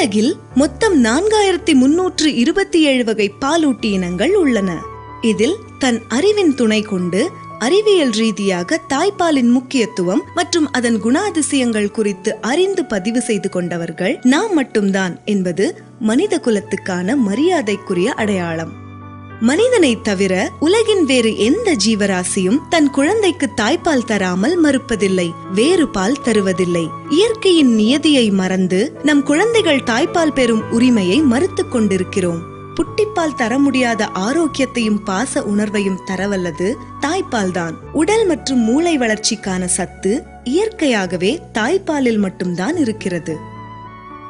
உலகில் மொத்தம் நான்காயிரத்தி முன்னூற்று இருபத்தி ஏழு வகை பாலூட்டி இனங்கள் உள்ளன. இதில் தன் அறிவின் துணை கொண்டு அறிவியல் ரீதியாக தாய்ப்பாலின் முக்கியத்துவம் மற்றும் அதன் குணாதிசயங்கள் குறித்து அறிந்து பதிவு செய்து கொண்டவர்கள் நாம் மட்டும்தான் என்பது மனித குலத்துக்கான மரியாதைக்குரிய அடையாளம். மனிதனை தவிர உலகின் வேறு எந்த ஜீவராசியும் தன் குழந்தைக்கு தாய்ப்பால் தராமல் மறுப்பதில்லை வேறு பால் தருவதில்லை. இயற்கையின் நியதியை மறந்து நம் குழந்தைகள் தாய்ப்பால் பெறும் உரிமையை மறுத்துக் கொண்டிருக்கிறோம். புட்டிப்பால் தர முடியாத ஆரோக்கியத்தையும் பாச உணர்வையும் தரவல்லது தாய்ப்பால் தான். உடல் மற்றும் மூளை வளர்ச்சிக்கான சத்து இயற்கையாகவே தாய்ப்பாலில் மட்டும்தான் இருக்கிறது.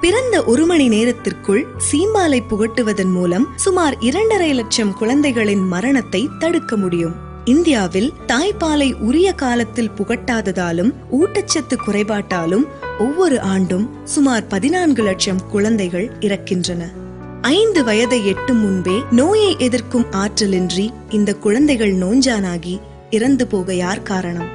பிறந்த ஒரு மணி நேரத்திற்குள் சீம்பாலை புகட்டுவதன் மூலம் சுமார் இரண்டரை லட்சம் குழந்தைகளின் மரணத்தை தடுக்க முடியும். இந்தியாவில் தாய்ப்பாலை உரிய காலத்தில் புகட்டாததாலும் ஊட்டச்சத்து குறைபாட்டாலும் ஒவ்வொரு ஆண்டும் சுமார் பதினான்கு லட்சம் குழந்தைகள் இறக்கின்றன. ஐந்து வயதை எட்டும் முன்பே நோயை எதிர்க்கும் ஆற்றலின்றி இந்த குழந்தைகள் நோஞ்சானாகி இறந்து போக யார் காரணம்.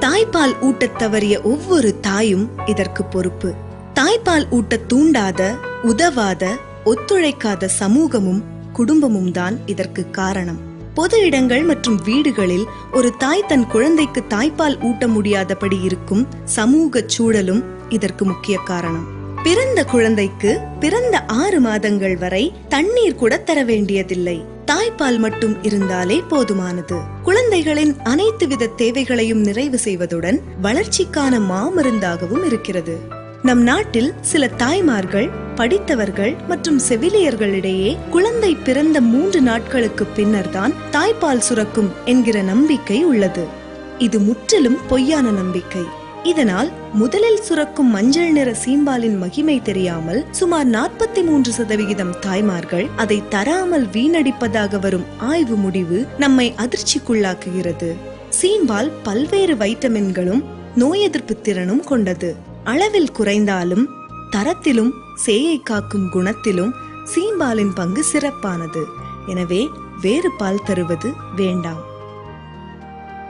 தாய்ப்பால் ஊட்டத் தவறிய ஒவ்வொரு தாயும் இதற்கு பொறுப்பு. தாய்ப்பால் ஊட்ட தூண்டாத உதவாத ஒத்துழைக்காத சமூகமும் குடும்பமும் தான் இதற்கு காரணம். பொது இடங்கள் மற்றும் வீடுகளில் ஒரு தாய் தன் குழந்தைக்கு தாய்ப்பால் ஊட்ட முடியாதபடி இருக்கும் சமூக சூழலும் இதற்கு முக்கிய காரணம். பிறந்த குழந்தைக்கு பிறந்த ஆறு மாதங்கள் வரை தண்ணீர் கூட தர வேண்டியதில்லை. தாய்ப்பால் மட்டும் இருந்தாலே போதுமானது. குழந்தைகளின் அனைத்து வித தேவைகளையும் நிறைவு செய்வதுடன் வளர்ச்சிக்கான மாமருந்தாகவும் இருக்கிறது. நம் நாட்டில் சில தாய்மார்கள் படித்தவர்கள் மற்றும் செவிலியர்களிடையே குழந்தை பிறந்த மூன்று நாட்களுக்கு பின்னர்தான் தாய்ப்பால் சுரக்கும் என்கிற நம்பிக்கை உள்ளது. இது முற்றிலும் பொய்யான நம்பிக்கை. இதனால் முதலில் சுரக்கும் மஞ்சள் நிற சீம்பாலின் மகிமை தெரியாமல் சுமார் நாற்பத்தி மூன்று சதவிகிதம் தாய்மார்கள் அதை தராமல் வீணடிப்பதாக வரும் ஆய்வு முடிவு நம்மை அதிர்ச்சிக்குள்ளாக்குகிறது. சீம்பால் பல்வேறு வைட்டமின்களும் நோய் எதிர்ப்பு திறனும் கொண்டது. அளவில் குறைந்தாலும் தரத்திலும் சேயை காக்கும் குணத்திலும் சீம்பாலின் பங்கு சிறப்பானது. எனவே வேறு பால் தருவது வேண்டாம்.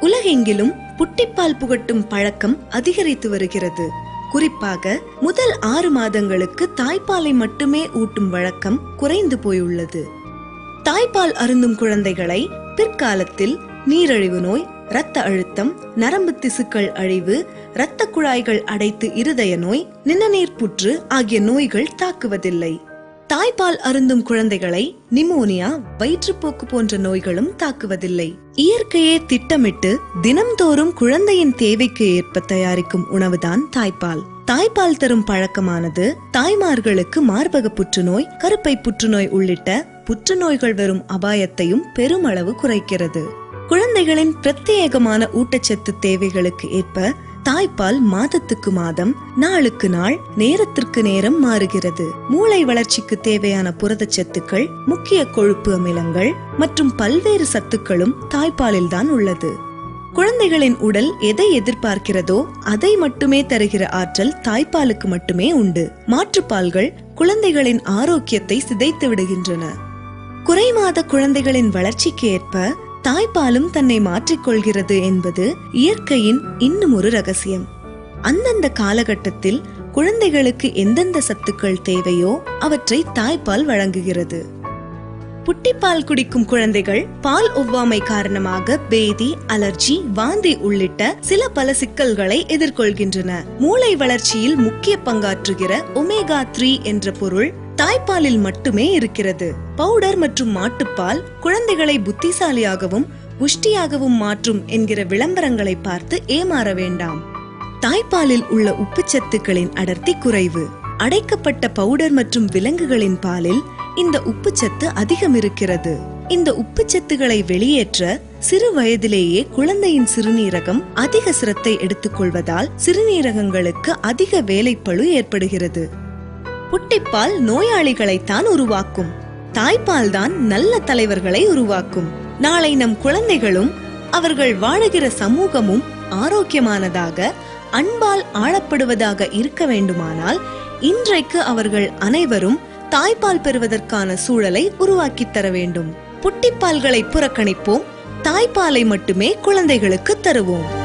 உலகெங்கிலும் புட்டிப்பால் புகட்டும் பழக்கம் அதிகரித்து வருகிறது. குறிப்பாக முதல் ஆறு மாதங்களுக்கு தாய்ப்பாலை மட்டுமே ஊட்டும் வழக்கம் குறைந்து போயுள்ளது. தாய்ப்பால் அருந்தும் குழந்தைகளை பிற்காலத்தில் நீரிழிவு நோய் இரத்த அழுத்தம் நரம்பு திசுக்கள் அழிவு இரத்த குழாய்கள் அடைத்து இருதய நோய் நிணநீர் புற்று ஆகிய நோய்கள் தாக்குவதில்லை. தாய்ப்பால் அருந்தும் குழந்தைகளை நிமோனியா வயிற்றுப்போக்கு போன்ற நோய்களும் தாக்குவதில்லை. இயற்கையே திட்டமிட்டு தினம்தோறும் குழந்தையின் தேவைக்கு ஏற்ப தயாரிக்கும் உணவுதான் தாய்ப்பால். தாய்ப்பால் தரும் பழக்கமானது தாய்மார்களுக்கு மார்பக புற்றுநோய் கருப்பை புற்றுநோய் உள்ளிட்ட புற்றுநோய்கள் வரும் அபாயத்தையும் பெருமளவு குறைக்கிறது. குழந்தைகளின் பிரத்யேகமான ஊட்டச்சத்து தேவைகளுக்கு ஏற்ப தாய்ப்பால் மாதத்துக்கு மாதம் நாளுக்கு நாள் நேரத்திற்கு நேரம் மாறுகிறது. மூளை வளர்ச்சிக்கு தேவையான புரதச்சத்துக்கள் முக்கிய கொழுப்பு அமிலங்கள் மற்றும் பல்வேறு சத்துக்களும் தாய்ப்பாலில் தான் உள்ளது. குழந்தைகளின் உடல் எதை எதிர்பார்க்கிறதோ அதை மட்டுமே தருகிற ஆற்றல் தாய்ப்பாலுக்கு மட்டுமே உண்டு. மாற்றுப்பால்கள் குழந்தைகளின் ஆரோக்கியத்தை சிதைத்து விடுகின்றன. குறைமாத குழந்தைகளின் வளர்ச்சிக்கு ஏற்ப தாய்ப்பாலும் தன்னை மாற்றிக்கொள்கிறது என்பது இயற்கையின் இன்னும் ஒரு ரகசியம். அந்தந்த காலகட்டத்தில் குழந்தைகளுக்கு எந்தெந்த சத்துக்கள் தேவையோ அவற்றை தாய்ப்பால் வழங்குகிறது. புட்டிப்பால் குடிக்கும் குழந்தைகள் பால் ஒவ்வாமை காரணமாக பேதி அலர்ஜி வாந்தி உள்ளிட்ட சில பல சிக்கல்களை எதிர்கொள்கின்றன. மூளை வளர்ச்சியில் முக்கிய பங்காற்றுகிற ஒமேகா த்ரீ என்ற பொருள் தாய்ப்பாலில் மட்டுமே இருக்கிறது. பவுடர் மற்றும் மாட்டுப்பால் குழந்தைகளை புத்திசாலியாகவும் புஷ்டியாகவும் மாற்றும் என்கிற விளம்பரங்களை பார்த்து ஏமாற வேண்டாம். தாய்ப்பாலில் உள்ள உப்புச்சத்துக்களின் அடர்த்தி குறைவு. அடைக்கப்பட்ட பவுடர் மற்றும் விலங்குகளின் பாலில் இந்த உப்புச்சத்து அதிகம் இருக்கிறது. இந்த உப்புச்சத்துகளை வெளியேற்ற சிறு வயதிலேயே குழந்தையின் சிறுநீரகம் அதிக சிரத்தை எடுத்துக்கொள்வதால் சிறுநீரகங்களுக்கு அதிக வேலைப்பழு ஏற்படுகிறது. புட்டிப்பால் நோயாளிகளைத்தான் உருவாக்கும். தாய்ப்பால் தான் நல்ல தலைவர்களை உருவாக்கும். நாளை நம் குழந்தைகளும் அவர்கள் வாழுகிற சமூகமும் ஆரோக்கியமானதாக அன்பால் ஆளப்படுவதாக இருக்க வேண்டுமானால் இன்றைக்கு அவர்கள் அனைவரும் தாய்ப்பால் பெறுவதற்கான சூழலை உருவாக்கித் தர வேண்டும். புட்டிப்பால்களை புறக்கணிப்போம். தாய்ப்பாலை மட்டுமே குழந்தைகளுக்கு தருவோம்.